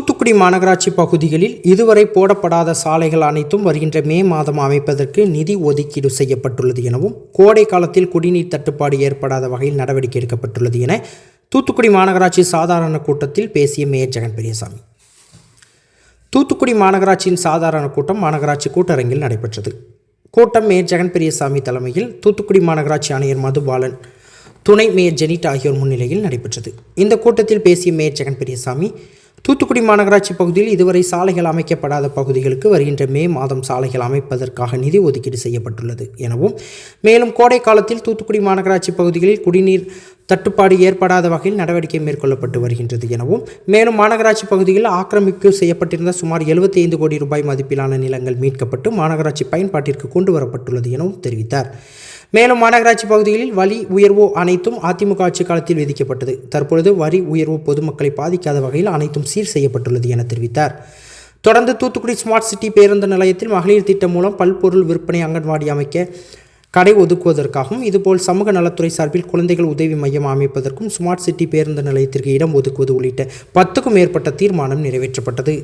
தூத்துக்குடி மாநகராட்சி பகுதிகளில் இதுவரை போடப்படாத சாலைகள் அனைத்தும் வருகின்ற மே மாதம் அமைப்பதற்கு நிதி ஒதுக்கீடு செய்யப்பட்டுள்ளது எனவும் கோடை காலத்தில் குடிநீர் தட்டுப்பாடு ஏற்படாத வகையில் நடவடிக்கை எடுக்கப்பட்டுள்ளது என தூத்துக்குடி மாநகராட்சி சாதாரண கூட்டத்தில் பேசிய மேயர் ஜெகன் பெரியசாமி. தூத்துக்குடி மாநகராட்சியின் சாதாரண கூட்டம் மாநகராட்சி கூட்டரங்கில் நடைபெற்றது. கூட்டம் மேயர் ஜெகன் பெரியசாமி தலைமையில் தூத்துக்குடி மாநகராட்சி ஆணையர் மதுபாலன் துணை மேயர் ஜெனிட் ஆகியோர் முன்னிலையில் நடைபெற்றது. இந்த கூட்டத்தில் பேசிய மேயர் ஜெகன் பெரியசாமி தூத்துக்குடி மாநகராட்சி பகுதியில் இதுவரை சாலைகள் அமைக்கப்படாத பகுதிகளுக்கு வருகின்ற மே மாதம் சாலைகள் அமைப்பதற்காக நிதி ஒதுக்கீடு செய்யப்பட்டுள்ளது எனவும் மேலும் கோடை காலத்தில் தூத்துக்குடி மாநகராட்சி பகுதிகளில் குடிநீர் தட்டுப்பாடு ஏற்படாத வகையில் நடவடிக்கை மேற்கொள்ளப்பட்டு வருகின்றது எனவும் மேலும் மாநகராட்சி பகுதியில் ஆக்கிரமிப்பு செய்யப்பட்டிருந்த சுமார் 75 கோடி ரூபாய் மதிப்பிலான நிலங்கள் மீட்கப்பட்டு மாநகராட்சி பயன்பாட்டிற்கு கொண்டு வரப்பட்டுள்ளது எனவும் தெரிவித்தார். மேலும் மாநகராட்சி பகுதிகளில் வரி உயர்வு அனைத்தும் அதிமுக ஆட்சி காலத்தில் விதிக்கப்பட்டது. தற்பொழுது வரி உயர்வு பொதுமக்களை பாதிக்காத வகையில் அனைத்தும் சீர் செய்யப்பட்டுள்ளது என தெரிவித்தார். தொடர்ந்து தூத்துக்குடி ஸ்மார்ட் சிட்டி பேருந்து நிலையத்தில் மகளிர் திட்டம் மூலம் பல்பொருள் விற்பனை அங்கன்வாடி அமைக்க கடை ஒதுக்குவதற்காகவும் இதுபோல் சமூக நலத்துறை சார்பில் குழந்தைகள் உதவி மையம் அமைப்பதற்கும் ஸ்மார்ட் சிட்டி பேருந்து நிலையத்திற்கு இடம் ஒதுக்குவது உள்ளிட்ட பத்துக்கும் மேற்பட்ட தீர்மானம் நிறைவேற்றப்பட்டது.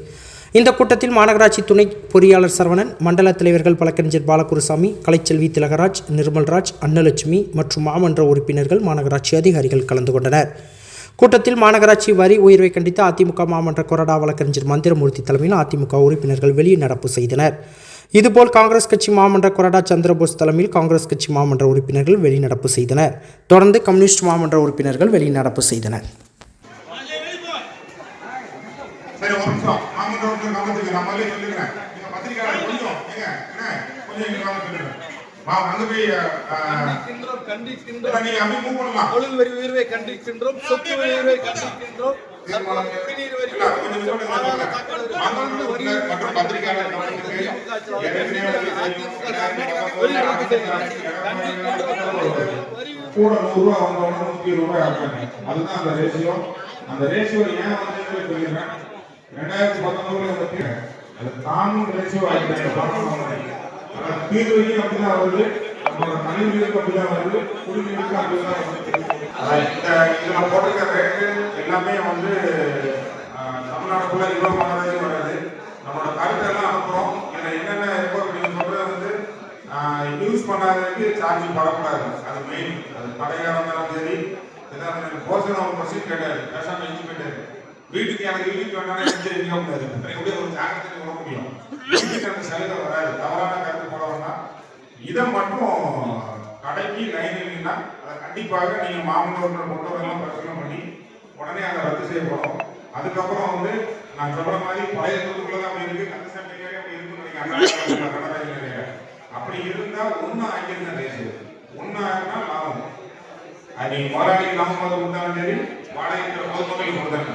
இந்த கூட்டத்தில் மாநகராட்சி துணை பொறியாளர் சரவணன் மண்டல தலைவர்கள் வழக்கறிஞர் பாலகுருசாமி கலைச்செல்வி திலகராஜ் நிர்மல்ராஜ் அன்னலட்சுமி மற்றும் மாமன்ற உறுப்பினர்கள் மாநகராட்சி அதிகாரிகள் கலந்து கொண்டனர். கூட்டத்தில் மாநகராட்சி வரி உயர்வை கண்டித்து அதிமுக மாமன்ற கொறடா வழக்கறிஞர் மந்திரமூர்த்தி தலைமையில் அதிமுக உறுப்பினர்கள் வெளிநடப்பு செய்தனர். இதுபோல் காங்கிரஸ் கட்சி மாமன்ற கொறடா சந்திரபோஸ் தலைமையில் காங்கிரஸ் கட்சி மாமன்ற உறுப்பினர்கள் வெளிநடப்பு செய்தனர். தொடர்ந்து கம்யூனிஸ்ட் மாமன்ற உறுப்பினர்கள் வெளிநடப்பு செய்தனர். நான் முதல்ல நீங்க கொஞ்சம் ஏங்க என்ன கொஞ்சம் சொல்லுங்க தொழில் வரி உயர்வை கண்டிக்கின்றோம் சொத்து வரி உயர்வை கண்டிக்கின்றோம் மற்றும் கூட நூறு ரூபா வந்தவங்க நூத்தி இருபது ரூபாய் அதுதான் அந்த ரேஷியோ அந்த ரேஷியோ ஏன் வந்து சொல்லிடுறேன் ரெண்டாயிரத்தி பத்தொன்பதுல வந்து அது தானும் ரேஷியோ ஆகிட்டாங்க தீர்வையும் அப்படிதான் வருது. நம்மளோட கழிவுகளுக்கு அப்படிதான் வருது. குடிநீருக்கு அப்படிதான் வருது. அஹ் இந்த இதுல போட்டிருக்க ரேட்டு எல்லாமே வந்து அஹ், தமிழ்நாடுக்குள்ள இவ்வளவு மாநகராட்சி வராது நம்மளோட கருத்தெல்லாம் அனுப்புறோம். இதுல என்னென்ன இருக்கோ நீங்க சொல்றது வந்து யூஸ் பண்ணாததுக்கு சார்ஜ் படக்கூடாது. அது மெயின் அது கடையாக இருந்தாலும் சரி ஏதாவது போர்ஷன் ஒரு கொஸ்டின் கேட்டாரு. பேசாம இஞ்சி போயிட்டாரு. வீட்டுக்கு எனக்கு வீட்டுக்கு வேண்டாம் செஞ்சு வைக்க முடியாது. எப்படி ஒரு ஜாக்கிரதை விட முடியும் வீட்டுக்கு அந்த சலுகை வராது. தவறான கருத்து போட வேண்டாம். இதை மட்டும் கடைக்கு லைன் அதை கண்டிப்பாக நீங்க மாமல்லூரில் கொண்டு பிரச்சனை பண்ணி உடனே அதை ரத்து செய்யப்படும் அதுக்கப்புறம் வந்து நான் சொல்ற மாதிரி பழைய தொகுதிக்குள்ள தான் இருக்கு. கந்த ஏரியா அப்படி இருக்குன்னு நினைக்கிறேன் அப்படி இருந்தா ஒண்ணு ஆகியிருந்தா ரேஷியோ ஒண்ணு ஆகினா லாபம். அது நீங்க முதலாளி லாபம் போது கொடுத்தாலும் சரி வாடகை பொதுமக்களுக்கு கொடுத்தாங்க